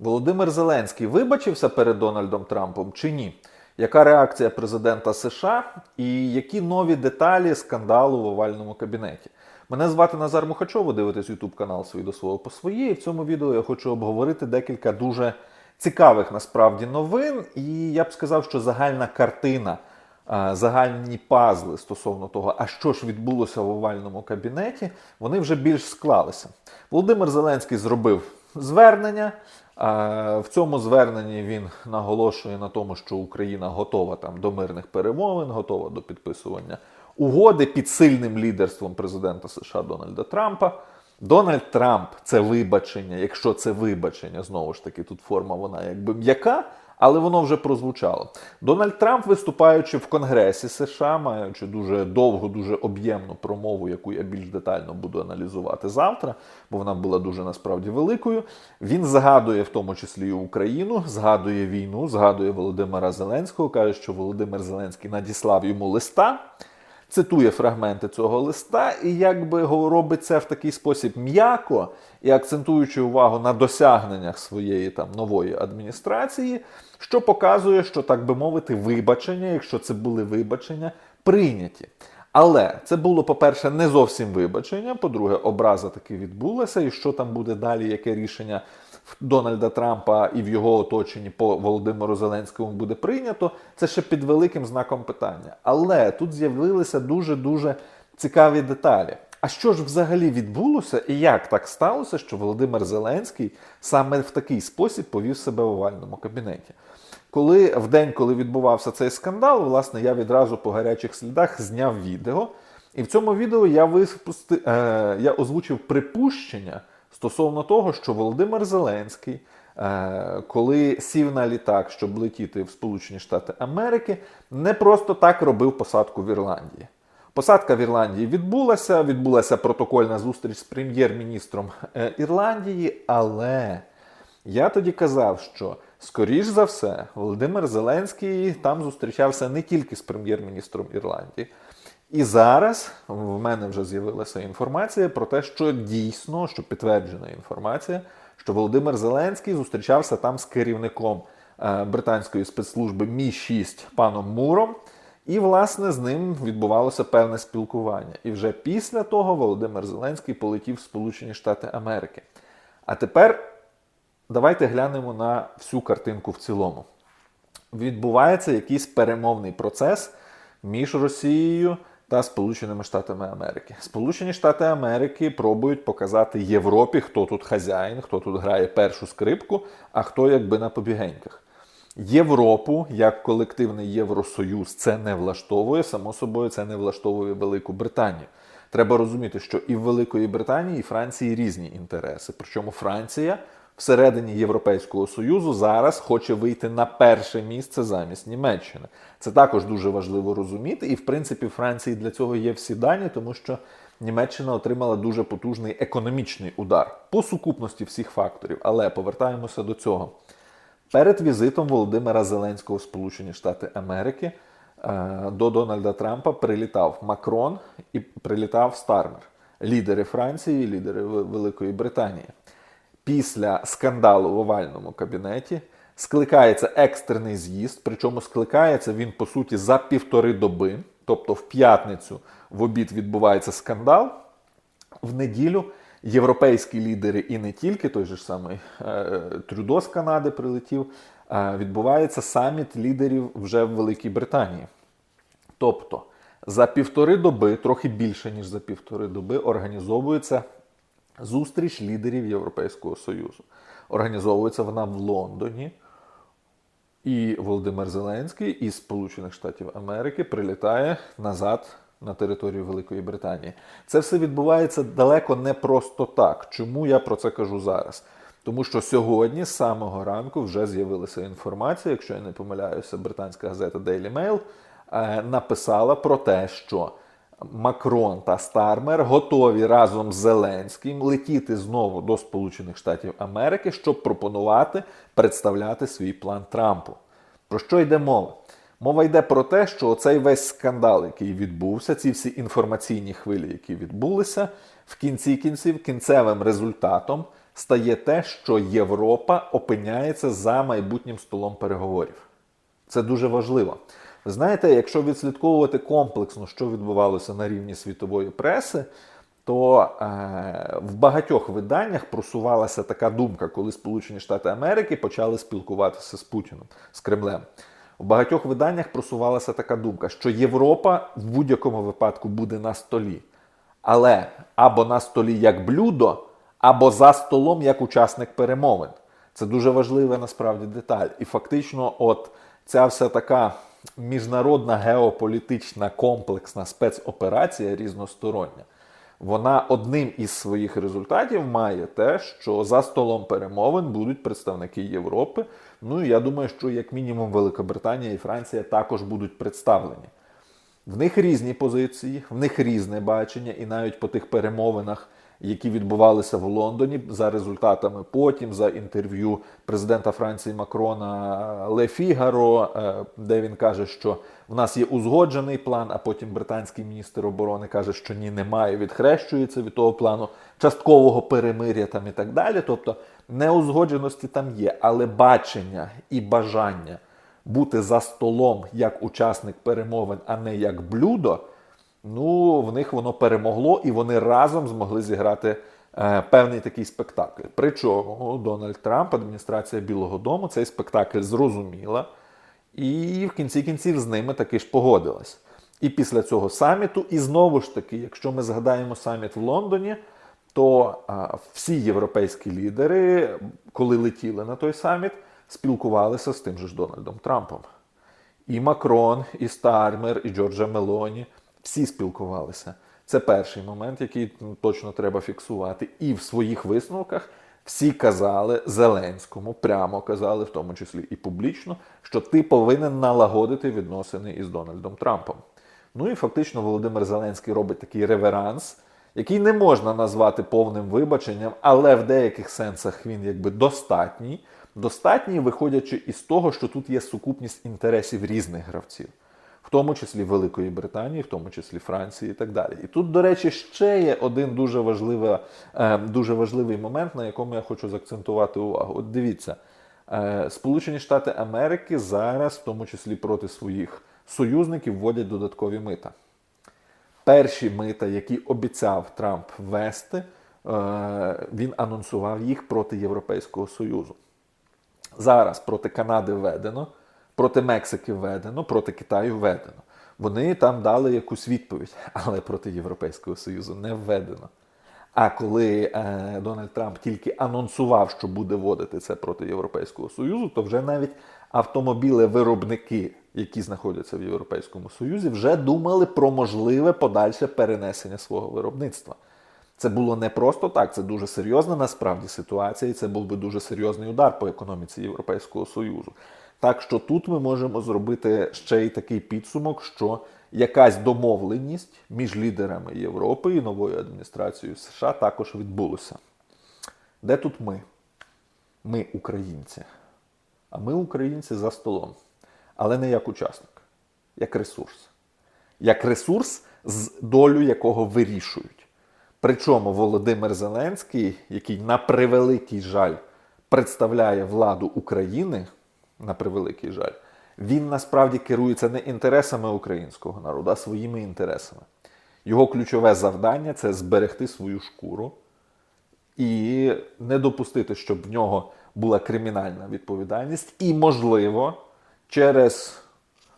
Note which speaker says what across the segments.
Speaker 1: Володимир Зеленський вибачився перед Дональдом Трампом чи ні? Яка реакція президента США і які нові деталі скандалу в овальному кабінеті? Мене звати Назар Мухачов, ви дивитесь YouTube канал «Свій до свого по своє. І в цьому відео я хочу обговорити декілька дуже цікавих насправді новин. І я б сказав, що загальна картина, загальні пазли стосовно того, а що ж відбулося в овальному кабінеті, вони вже більш склалися. Володимир Зеленський зробив звернення. В цьому зверненні він наголошує на тому, що Україна готова там до мирних перемовин, готова до підписування угоди під сильним лідерством президента США Дональда Трампа. Дональд Трамп це вибачення, якщо це вибачення, знову ж таки, тут форма вона якби м'яка, але воно вже прозвучало. Дональд Трамп, виступаючи в Конгресі США, маючи дуже довгу, дуже об'ємну промову, яку я більш детально буду аналізувати завтра, бо вона була дуже насправді великою. Він згадує в тому числі і Україну, згадує війну, згадує Володимира Зеленського, каже, що Володимир Зеленський надіслав йому листа цитує фрагменти цього листа, і якби робить це в такий спосіб м'яко і акцентуючи увагу на досягненнях своєї там нової адміністрації, що показує, що так би мовити, вибачення, якщо це були вибачення, прийняті. Але це було, по-перше, не зовсім вибачення. По-друге, образа таки відбулася, і що там буде далі, яке рішення Дональда Трампа і в його оточенні по Володимиру Зеленському буде прийнято, це ще під великим знаком питання. Але тут з'явилися дуже-дуже цікаві деталі. А що ж взагалі відбулося, і як так сталося, що Володимир Зеленський саме в такий спосіб повів себе в овальному кабінеті? Коли в день, коли відбувався цей скандал, власне, я відразу по гарячих слідах зняв відео. І в цьому відео я випусти, е, я озвучив припущення стосовно того, що Володимир Зеленський, е, коли сів на літак, щоб летіти в Сполучені Штати Америки, не просто так робив посадку в Ірландії. Посадка в Ірландії відбулася, відбулася протокольна зустріч з прем'єр-міністром е, Ірландії, але я тоді казав, що скоріш за все Володимир Зеленський там зустрічався не тільки з прем'єр-міністром Ірландії. І зараз в мене вже з'явилася інформація про те, що дійсно, що підтверджена інформація, що Володимир Зеленський зустрічався там з керівником е, британської спецслужби Мі 6 паном Муром. І, власне, з ним відбувалося певне спілкування. І вже після того Володимир Зеленський полетів в Сполучені Штати Америки. А тепер давайте глянемо на всю картинку в цілому. Відбувається якийсь перемовний процес між Росією та Сполученими Штатами Америки. Сполучені Штати Америки пробують показати Європі, хто тут хазяїн, хто тут грає першу скрипку, а хто якби на побігеньках. Європу як колективний Євросоюз це не влаштовує. Само собою, це не влаштовує Велику Британію. Треба розуміти, що і в Великої Британії, і Франції різні інтереси. Причому Франція всередині Європейського Союзу зараз хоче вийти на перше місце замість Німеччини. Це також дуже важливо розуміти. І в принципі, Франції для цього є всі дані, тому що Німеччина отримала дуже потужний економічний удар по сукупності всіх факторів. Але повертаємося до цього. Перед візитом Володимира Зеленського в Сполучені Штати Америки е, до Дональда Трампа прилітав Макрон і прилітав Стармер, лідери Франції, лідери Великої Британії. Після скандалу в овальному кабінеті скликається екстрений з'їзд, причому скликається він по суті за півтори доби, тобто в п'ятницю в обід відбувається скандал, в неділю європейські лідери і не тільки той же ж самий е, Трюдо з Канади прилетів. е, відбувається саміт лідерів вже в Великій Британії. Тобто за півтори доби, трохи більше ніж за півтори доби, організовується зустріч лідерів Європейського Союзу. Організовується вона в Лондоні. І Володимир Зеленський із Сполучених Штатів Америки прилітає назад на територію Великої Британії. Це все відбувається далеко не просто так. Чому я про це кажу зараз? Тому що сьогодні, з самого ранку, вже з'явилася інформація, якщо я не помиляюся, британська газета Daily Mail е, написала про те, що Макрон та Стармер готові разом з Зеленським летіти знову до Сполучених Штатів Америки, щоб пропонувати представляти свій план Трампу. Про що йде мова? Мова йде про те, що оцей весь скандал, який відбувся, ці всі інформаційні хвилі, які відбулися, в кінці кінців, кінцевим результатом стає те, що Європа опиняється за майбутнім столом переговорів. Це дуже важливо. Знаєте, якщо відслідковувати комплексно, що відбувалося на рівні світової преси, то е, в багатьох виданнях просувалася така думка, коли Сполучені Штати Америки почали спілкуватися з Путіним, з Кремлем. В багатьох виданнях просувалася така думка, що Європа в будь-якому випадку буде на столі, але або на столі як блюдо, або за столом як учасник перемовин. Це дуже важлива насправді деталь. І фактично, от ця вся така міжнародна геополітична комплексна спецоперація різностороння, вона одним із своїх результатів має те, що за столом перемовин будуть представники Європи. Ну і я думаю, що як мінімум Великобританія і Франція також будуть представлені. В них різні позиції, в них різне бачення, і навіть по тих перемовинах, які відбувалися в Лондоні, за результатами потім, за інтерв'ю президента Франції Макрона Ле Фігаро, е, де він каже, що в нас є узгоджений план, а потім британський міністр оборони каже, що ні, немає, відхрещується від того плану часткового перемиря там і так далі. Тобто неузгодженості там є, але бачення і бажання бути за столом як учасник перемовин, а не як блюдо, ну в них воно перемогло, і вони разом змогли зіграти е, певний такий спектакль. Причому Дональд Трамп, адміністрація Білого Дому, цей спектакль зрозуміла, і в кінці кінців з ними таки ж погодилась. І після цього саміту, і знову ж таки, якщо ми згадаємо саміт в Лондоні, то а, всі європейські лідери, коли летіли на той саміт, спілкувалися з тим же ж Дональдом Трампом. І Макрон, і Стармер, і Джорджа Мелоні всі спілкувалися. Це перший момент, який ну, точно треба фіксувати. І в своїх висновках всі казали Зеленському, прямо казали, в тому числі і публічно, що ти повинен налагодити відносини із Дональдом Трампом. Ну і фактично Володимир Зеленський робить такий реверанс, який не можна назвати повним вибаченням, але в деяких сенсах він якби достатній. Достатній, виходячи із того, що тут є сукупність інтересів різних гравців, в тому числі Великої Британії, в тому числі Франції і так далі. І тут, до речі, ще є один дуже важливий, е, дуже важливий момент, на якому я хочу заакцентувати увагу. От дивіться, е, Сполучені Штати Америки зараз, в тому числі проти своїх союзників, вводять додаткові мита. Перші мита, які обіцяв Трамп ввести, е, він анонсував їх проти Європейського Союзу. Зараз проти Канади введено, проти Мексики введено, проти Китаю введено. Вони там дали якусь відповідь, але проти Європейського Союзу не введено. А коли е, Дональд Трамп тільки анонсував, що буде вводити це проти Європейського Союзу, то вже навіть автомобілі-виробники, які знаходяться в Європейському Союзі, вже думали про можливе подальше перенесення свого виробництва. Це було не просто так, це дуже серйозна насправді ситуація, і це був би дуже серйозний удар по економіці Європейського Союзу. Так що тут ми можемо зробити ще й такий підсумок, що якась домовленість між лідерами Європи і новою адміністрацією США також відбулася. Де тут ми? Ми українці. А ми українці за столом. Але не як учасник, як ресурс. Як ресурс, з долю якого вирішують. Причому Володимир Зеленський, який на превеликий жаль представляє владу України, на превеликий жаль, він насправді керується не інтересами українського народу, а своїми інтересами. Його ключове завдання це зберегти свою шкуру і не допустити, щоб в нього була кримінальна відповідальність, і, можливо, через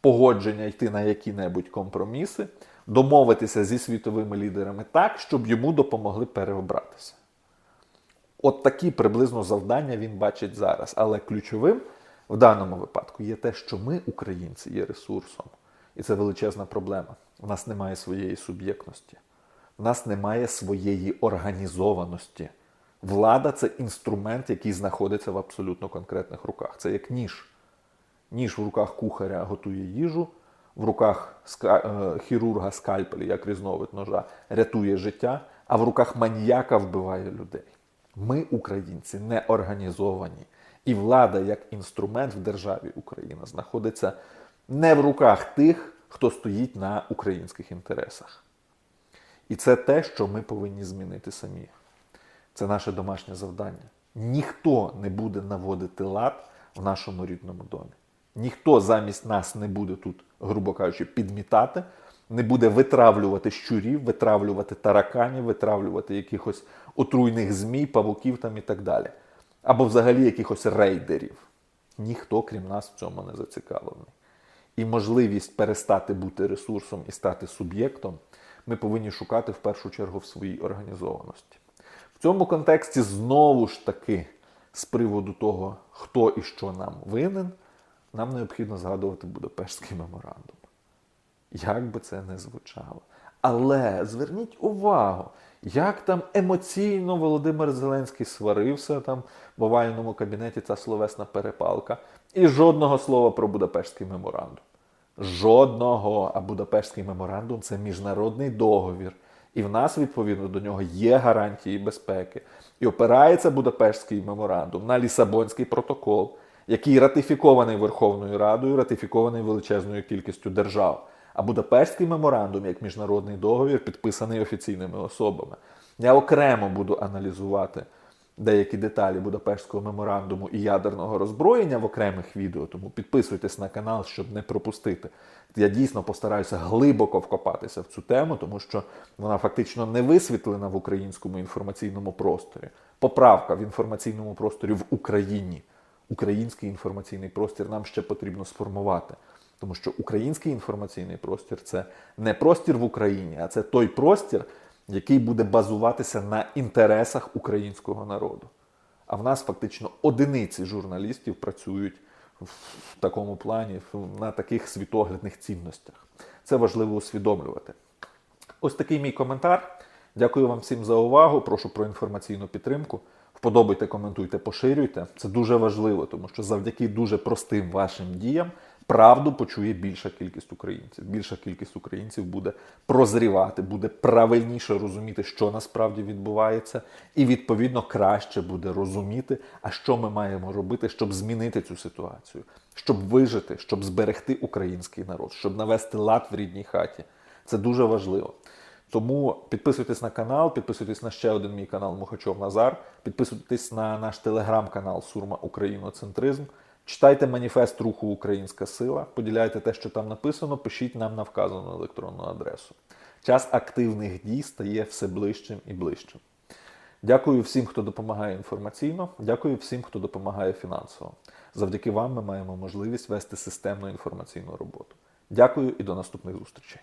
Speaker 1: погодження йти на які-небудь компроміси, домовитися зі світовими лідерами так, щоб йому допомогли переобратися. От такі приблизно завдання він бачить зараз. Але ключовим в даному випадку є те, що ми, українці, є ресурсом. І це величезна проблема. У нас немає своєї суб'єктності, у нас немає своєї організованості. Влада це інструмент, який знаходиться в абсолютно конкретних руках. Це як ніж. Ніж в руках кухаря готує їжу, в руках е, хірурга скальпель, як різновид ножа, рятує життя, а в руках маніяка вбиває людей. Ми, українці, не організовані. І влада як інструмент в державі Україна знаходиться не в руках тих, хто стоїть на українських інтересах. І це те, що ми повинні змінити самі. Це наше домашнє завдання. Ніхто не буде наводити лад в нашому рідному домі. Ніхто замість нас не буде тут, грубо кажучи, підмітати, не буде витравлювати щурів, витравлювати тараканів, витравлювати якихось отруйних змій, павуків там і так далі. Або взагалі якихось рейдерів. Ніхто, крім нас, в цьому не зацікавлений. І можливість перестати бути ресурсом і стати суб'єктом ми повинні шукати в першу чергу в своїй організованості. В цьому контексті знову ж таки, з приводу того, хто і що нам винен, нам необхідно згадувати Будапештський меморандум. Як би це не звучало. Але зверніть увагу, як там емоційно Володимир Зеленський сварився там в овальному кабінеті ця словесна перепалка. І жодного слова про Будапештський меморандум. Жодного. А Будапештський меморандум це міжнародний договір. І в нас, відповідно, до нього є гарантії безпеки. І опирається Будапештський меморандум на Лісабонський протокол, який ратифікований Верховною Радою, ратифікований величезною кількістю держав. А Будапештський меморандум, як міжнародний договір, підписаний офіційними особами. Я окремо буду аналізувати деякі деталі Будапештського меморандуму і ядерного роззброєння в окремих відео, тому підписуйтесь на канал, щоб не пропустити. Я дійсно постараюся глибоко вкопатися в цю тему, тому що вона фактично не висвітлена в українському інформаційному просторі. Поправка в інформаційному просторі в Україні. Український інформаційний простір нам ще потрібно сформувати. Тому що український інформаційний простір це не простір в Україні, а це той простір, який буде базуватися на інтересах українського народу. А в нас фактично одиниці журналістів працюють в такому плані, на таких світоглядних цінностях. Це важливо усвідомлювати. Ось такий мій коментар. Дякую вам всім за увагу. Прошу про інформаційну підтримку. Вподобайте, коментуйте, поширюйте. Це дуже важливо, тому що завдяки дуже простим вашим діям правду почує більша кількість українців. Більша кількість українців буде прозрівати, буде правильніше розуміти, що насправді відбувається, і відповідно краще буде розуміти, а що ми маємо робити, щоб змінити цю ситуацію, щоб вижити, щоб зберегти український народ, щоб навести лад в рідній хаті. Це дуже важливо. Тому підписуйтесь на канал, підписуйтесь на ще один мій канал Мухачов Назар, підписуйтесь на наш телеграм-канал Сурма Україноцентризм. Читайте маніфест руху Українська сила, поділяйте те, що там написано, пишіть нам на вказану електронну адресу. Час активних дій стає все ближчим і ближчим. Дякую всім, хто допомагає інформаційно. Дякую всім, хто допомагає фінансово. Завдяки вам ми маємо можливість вести системну інформаційну роботу. Дякую і до наступних зустрічей.